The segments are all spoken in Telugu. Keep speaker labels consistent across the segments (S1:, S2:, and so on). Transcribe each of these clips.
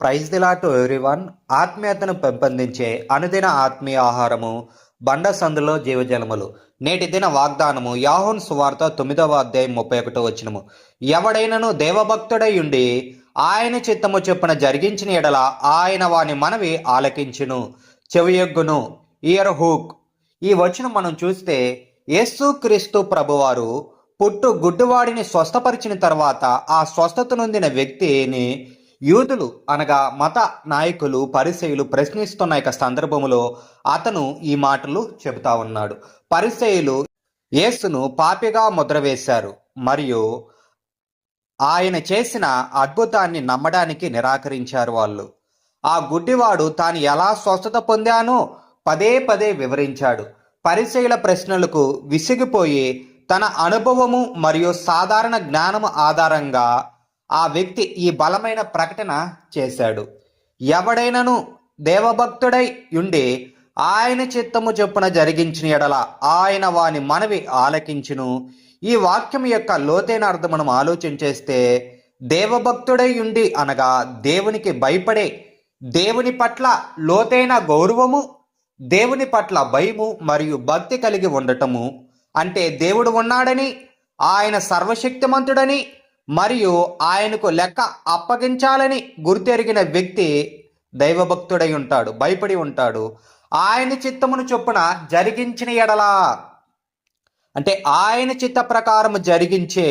S1: Praise దిలాటు everyone. ఆత్మీయతను పెంపొందించే అనుదిన ఆత్మీయ ఆహారము బండ సందులో జీవజలములు నేటి దిన వాగ్దానము యాహోన్ సువార్త తొమ్మిదవ అధ్యాయం ముప్పై ఒకటో వచ్చినము ఎవడైనను దేవభక్తుడై ఉండి ఆయన చిత్తము చొప్పున జరిగించిన ఎడల ఆయన వాని మనవి ఆలకించును చెవియొగ్గును. ఇయర్ హూక్ ఈ వచనం మనం చూస్తే యేసు క్రీస్తు ప్రభువారు పుట్టు గుడ్డువాడిని స్వస్థపరిచిన తర్వాత ఆ స్వస్థత నొందిన వ్యక్తిని యూదులు అనగా మత నాయకులు పరిసయులు ప్రశ్నిస్తున్న యొక్క సందర్భంలో అతను ఈ మాటలు చెబుతా ఉన్నాడు. పరిసయులు యేసును పాపిగా ముద్ర వేశారు మరియు ఆయన చేసిన అద్భుతాన్ని నమ్మడానికి నిరాకరించారు వాళ్ళు. ఆ గుడ్డివాడు తాను ఎలా స్వస్థత పొందానో పదే పదే వివరించాడు. పరిచయుల ప్రశ్నలకు విసిగిపోయి తన అనుభవము మరియు సాధారణ జ్ఞానము ఆధారంగా ఆ వ్యక్తి ఈ బలమైన ప్రకటన చేశాడు. ఎవడైనను దేవభక్తుడై ఉండి ఆయన చిత్తము చొప్పున జరిగించిన ఎడల ఆయన వాని మనవి ఆలకించును. ఈ వాక్యం యొక్క లోతైన అర్థం మనం ఆలోచించేస్తే దేవభక్తుడై ఉండి అనగా దేవునికి భయపడే దేవుని పట్ల లోతైన గౌరవము దేవుని పట్ల భయము మరియు భక్తి కలిగి ఉండటము. అంటే దేవుడు ఉన్నాడని ఆయన సర్వశక్తిమంతుడని మరియు ఆయనకు లెక్క అప్పగించాలని గుర్తెరిగిన వ్యక్తి దైవభక్తుడై ఉంటాడు భయపడి ఉంటాడు. ఆయన చిత్తమును చొప్పున జరిగించిన ఎడలా అంటే ఆయన చిత్త ప్రకారము జరిగించే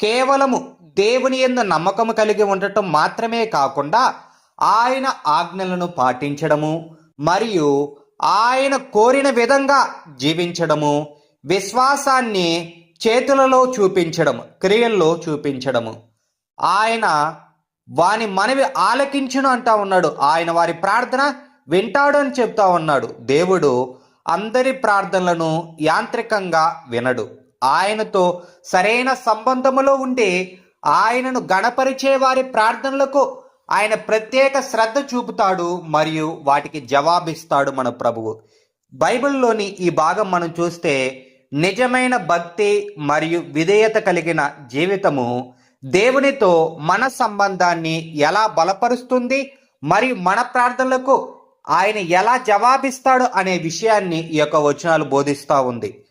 S1: కేవలము దేవుని ఎందు నమ్మకము కలిగి ఉండటం మాత్రమే కాకుండా ఆయన ఆజ్ఞలను పాటించడము మరియు ఆయన కోరిన విధంగా జీవించడము విశ్వాసాన్ని చేతులలో చూపించడము క్రియల్లో చూపించడము. ఆయన వాని మనవి ఆలకించును అంటా ఉన్నాడు. ఆయన వారి ప్రార్థన వింటాడు అని చెప్తా ఉన్నాడు. దేవుడు అందరి ప్రార్థనలను యాంత్రికంగా వినడు. ఆయనతో సరైన సంబంధములో ఉండి ఆయనను గణపరిచే వారి ప్రార్థనలకు ఆయన ప్రత్యేక శ్రద్ధ చూపుతాడు మరియు వాటికి జవాబిస్తాడు మన ప్రభువు. బైబిల్లోని ఈ భాగం మనం చూస్తే నిజమైన భక్తి మరియు విధేయత కలిగిన జీవితము దేవునితో మన సంబంధాన్ని ఎలా బలపరుస్తుంది మరియు మన ప్రార్థనలకు ఆయన ఎలా జవాబిస్తాడు అనే విషయాన్ని ఈ యొక్క వచనాలు బోధిస్తూ ఉంది.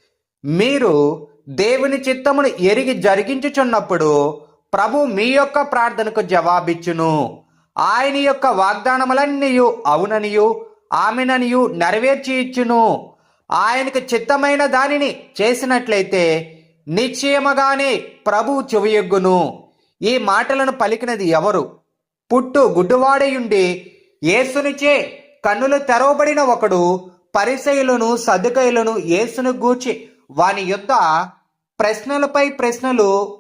S1: మీరు దేవుని చిత్తమును ఎరిగి జరిగించుచున్నప్పుడు ప్రభు మీ యొక్క ప్రార్థనకు జవాబిచ్చును. ఆయన యొక్క వాగ్దానములన్నీయు అవుననియు ఆమెననియు నెరవేర్చి ఇచ్చును ఆయనకు చిత్తమైన దానిని చేసినట్లయితే నిశ్చయముగానే ప్రభువు చెవియొగ్గును. ఈ మాటలను పలికినది ఎవరు? పుట్టు గుడ్డువాడయుండి యేసునిచే కన్నులు తెరవబడిన ఒకడు పరిసయులను సదుకయులను యేసును గూర్చి వాని యొక్క ప్రశ్నలపై ప్రశ్నలు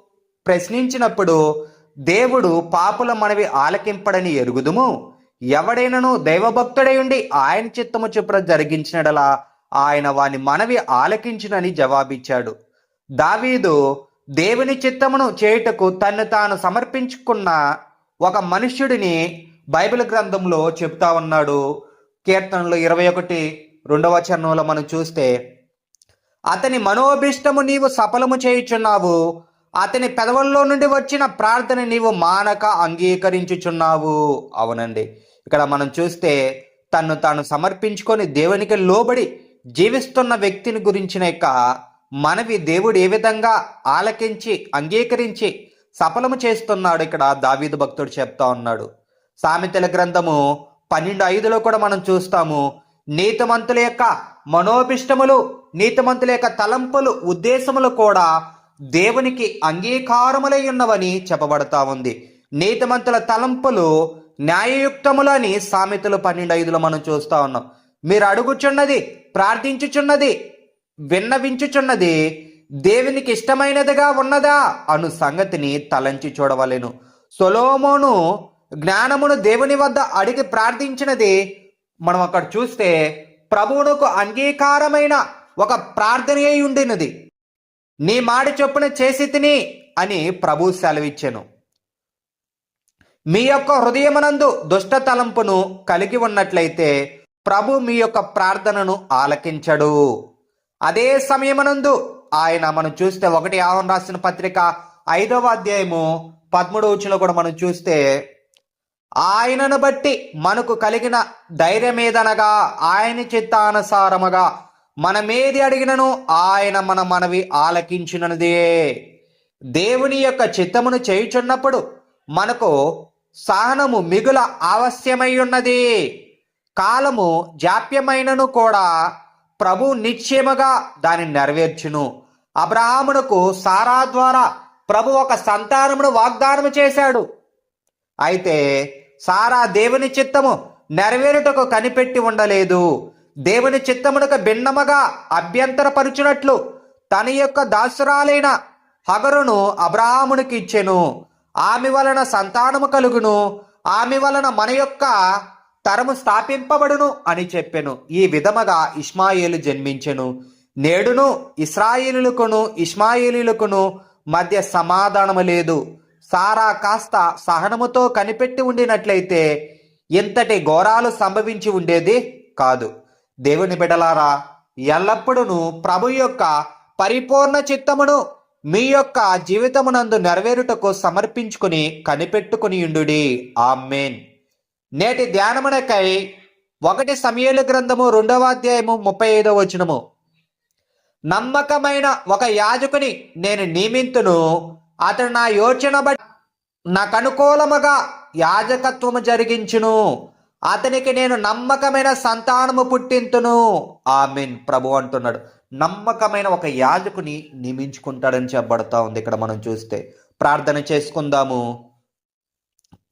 S1: ప్రశ్నించినప్పుడు దేవుడు పాపుల మనవి ఆలకింపడని ఎరుగుదుము? ఎవడైనను దైవభక్తుడై ఉండి ఆయన చిత్తము చొప్పున జరిగించినడలా ఆయన వాని మనవి ఆలకించునని జవాబిచ్చాడు. దావీదు దేవుని చిత్తమును చేయుటకు తన్ను తాను సమర్పించుకున్న ఒక మనుష్యుడిని బైబిల్ గ్రంథంలో చెప్తా ఉన్నాడు. కీర్తనలు ఇరవై ఒకటి రెండవ చరణంలో మనం చూస్తే అతని మనోభిష్టము నీవు సఫలము చేయుచున్నావు. అతని పెదవుల్లో నుండి వచ్చిన ప్రార్థన నీవు మానక అంగీకరించుచున్నావు. అవునండి. ఇక్కడ మనం చూస్తే తను తాను సమర్పించుకొని దేవునికి లోబడి జీవిస్తున్న వ్యక్తిని గురించిన యొక్క మనవి దేవుడు ఏ విధంగా ఆలకించి అంగీకరించి సఫలము చేస్తున్నాడు ఇక్కడ దావీదు భక్తుడు చెప్తా ఉన్నాడు. సామెతల గ్రంథము పన్నెండు ఐదులో కూడా మనం చూస్తాము. నీతిమంతుల యొక్క మనోభిష్టములు నీతిమంతుల యొక్క తలంపులు ఉద్దేశములు కూడా దేవునికి అంగీకారములై ఉన్నవని చెప్పబడతా ఉంది. నీతిమంతుల తలంపులు న్యాయయుక్తములని సామెతలు పన్నెండు ఐదులో మనం చూస్తా ఉన్నాం. మీరు అడుగుచున్నది ప్రార్థించుచున్నది విన్నవించుచున్నది దేవునికి ఇష్టమైనదిగా ఉన్నదా అను సంగతిని తలంచి చూడవలెను. సొలోమోను జ్ఞానమును దేవుని వద్ద అడిగి ప్రార్థించినది మనం అక్కడ చూస్తే ప్రభువునకు అంగీకారమైన ఒక ప్రార్థన అయి ఉండినది. నీ మాడి చొప్పున చేసి తిని అని ప్రభు సెలవిచ్చాను. మీ యొక్క హృదయమునందు దుష్ట తలంపును కలిగి ఉన్నట్లయితే ప్రభు మీ యొక్క ప్రార్థనను ఆలకించడు. అదే సమయమనందు ఆయన మనం చూస్తే ఒకటి ఆహ్వాన్ రాసిన పత్రిక ఐదవ అధ్యాయము పదమూడవ వచ్చిన కూడా మనం చూస్తే ఆయనను బట్టి మనకు కలిగిన ధైర్యం ఏదనగా ఆయన చిత్తానుసారముగా మనమేది అడిగినను ఆయన మన మనవి ఆలకించినదే దేవుని యొక్క చిత్తమును చేయుచున్నప్పుడు మనకు సహనము మిగుల ఆవశ్యమై ఉన్నది. కాలము జాప్యమైనను కూడా ప్రభు నిశ్చయముగా దానిని నెరవేర్చును. అబ్రహామునకు సారా ద్వారా ప్రభు ఒక సంతానమును వాగ్దానము చేశాడు. అయితే సారా దేవుని చిత్తము నెరవేరుటకు కనిపెట్టి ఉండలేదు. దేవుని చిత్తమునకు భిన్నముగా అభ్యంతరపరుచునట్లు తన యొక్క దాసురాలైన హగరును అబ్రహామునికి ఇచ్చెను. ఆమె వలన సంతానము కలుగును. ఆమె వలన మన యొక్క తరము స్థాపింపబడును అని చెప్పెను. ఈ విధముగా ఇస్మాయిలు జన్మించెను. నేడును ఇస్రాయేలులకును ఇస్మాయిలులకును మధ్య సమాధానము లేదు. సారా కాస్త సహనముతో కనిపెట్టి ఉండినట్లయితే ఇంతటి ఘోరాలు సంభవించి ఉండేది కాదు. దేవుని బిడలారా ఎల్లప్పుడూ ప్రభు యొక్క పరిపూర్ణ చిత్తమును మీ యొక్క జీవితమునందు నెరవేరుటకు సమర్పించుకుని కనిపెట్టుకుని ఉండుడి. ఆమెన్. నేటి ధ్యానమునకై ఒకటి సమయలు గ్రంథము రెండవ అధ్యాయము ముప్పై ఐదవ వచనము. నమ్మకమైన ఒక యాజకుని నేను నియమింతును అతడు నా యోచన బట్టి నాకు అనుకూలముగా యాజకత్వము జరిగించును. అతనికి నేను నమ్మకమైన సంతానము పుట్టింతును. ఆమెన్. ప్రభు అంటున్నాడు. నమ్మకమైన ఒక యాజకుని నియమించుకుంటాడని చెప్పబడతా ఉంది ఇక్కడ మనం చూస్తే. ప్రార్థన చేసుకుందాము.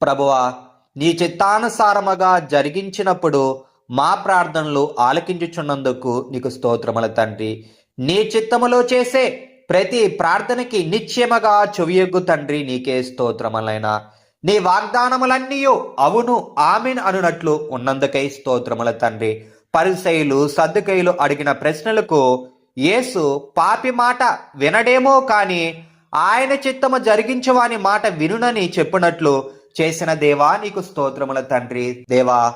S1: ప్రభువా నీ చిత్తానుసారముగా జరిగించినప్పుడు మా ప్రార్థనలు ఆలకించుచున్నందుకు నీకు స్తోత్రముల తండ్రి. నీ చిత్తములో చేసే ప్రతి ప్రార్థనకి నిశ్చయముగా చెవియొగ్గు తండ్రి నీకే స్తోత్రములైన. నీ వాగ్దానములన్నీ అవును ఆమెన్ అనునట్లు ఉన్నందుకై స్తోత్రముల తండ్రి. పరిసయులు సర్దుకైలు అడిగిన ప్రశ్నలకు యేసు పాపి మాట వినడేమో కానీ ఆయన చిత్తము జరిగించవాని మాట వినునని చెప్పినట్లు చేసిన దేవా నీకు స్తోత్రముల తండ్రి. దేవా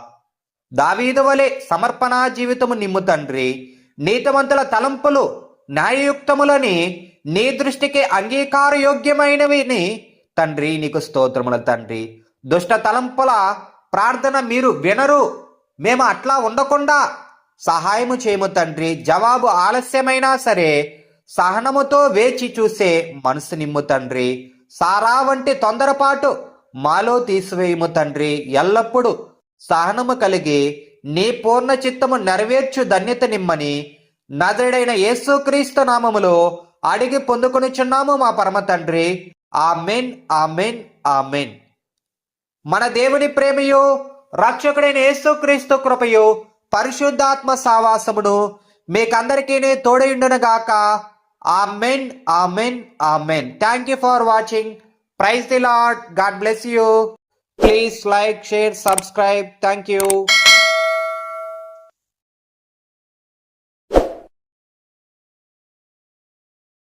S1: దావీదు వలె సమర్పణా జీవితము నిమ్ము తండ్రి. నీతిమంతుల తలంపులు న్యాయయుక్తములని నీ దృష్టికి అంగీకారయోగ్యమైనవిని తండ్రి నీకు స్తోత్రముల తండ్రి. దుష్ట తలంపుల ప్రార్థన మీరు వినరు. మేము అట్లా ఉండకుండా సహాయము చేయము తండ్రి. జవాబు ఆలస్యమైనా సరే సహనముతో వేచి చూసే మనసు నిమ్ము తండ్రి. సారా వంటి తొందరపాటు మాలో తీసివేయము తండ్రి ఎల్లప్పుడూ సహనము కలిగి నీ పూర్ణ చిత్తము నెరవేర్చు ధన్యత నిమ్మని నదుడైన యేసుక్రీస్తు నామములో అడిగి పొందుకొనిచున్నాము మా పరమ తండ్రి. Amen amen amen. మన దేవుని ప్రేమయు రక్షకుడైన యేసుక్రీస్తు కృపయు పరిశుద్ధాత్మ సావాసమును మీకందరికీ తోడయుండునుగాక amen amen amen. Thank you for watching Praise the Lord. God bless you. Please like, share, subscribe. Thank you.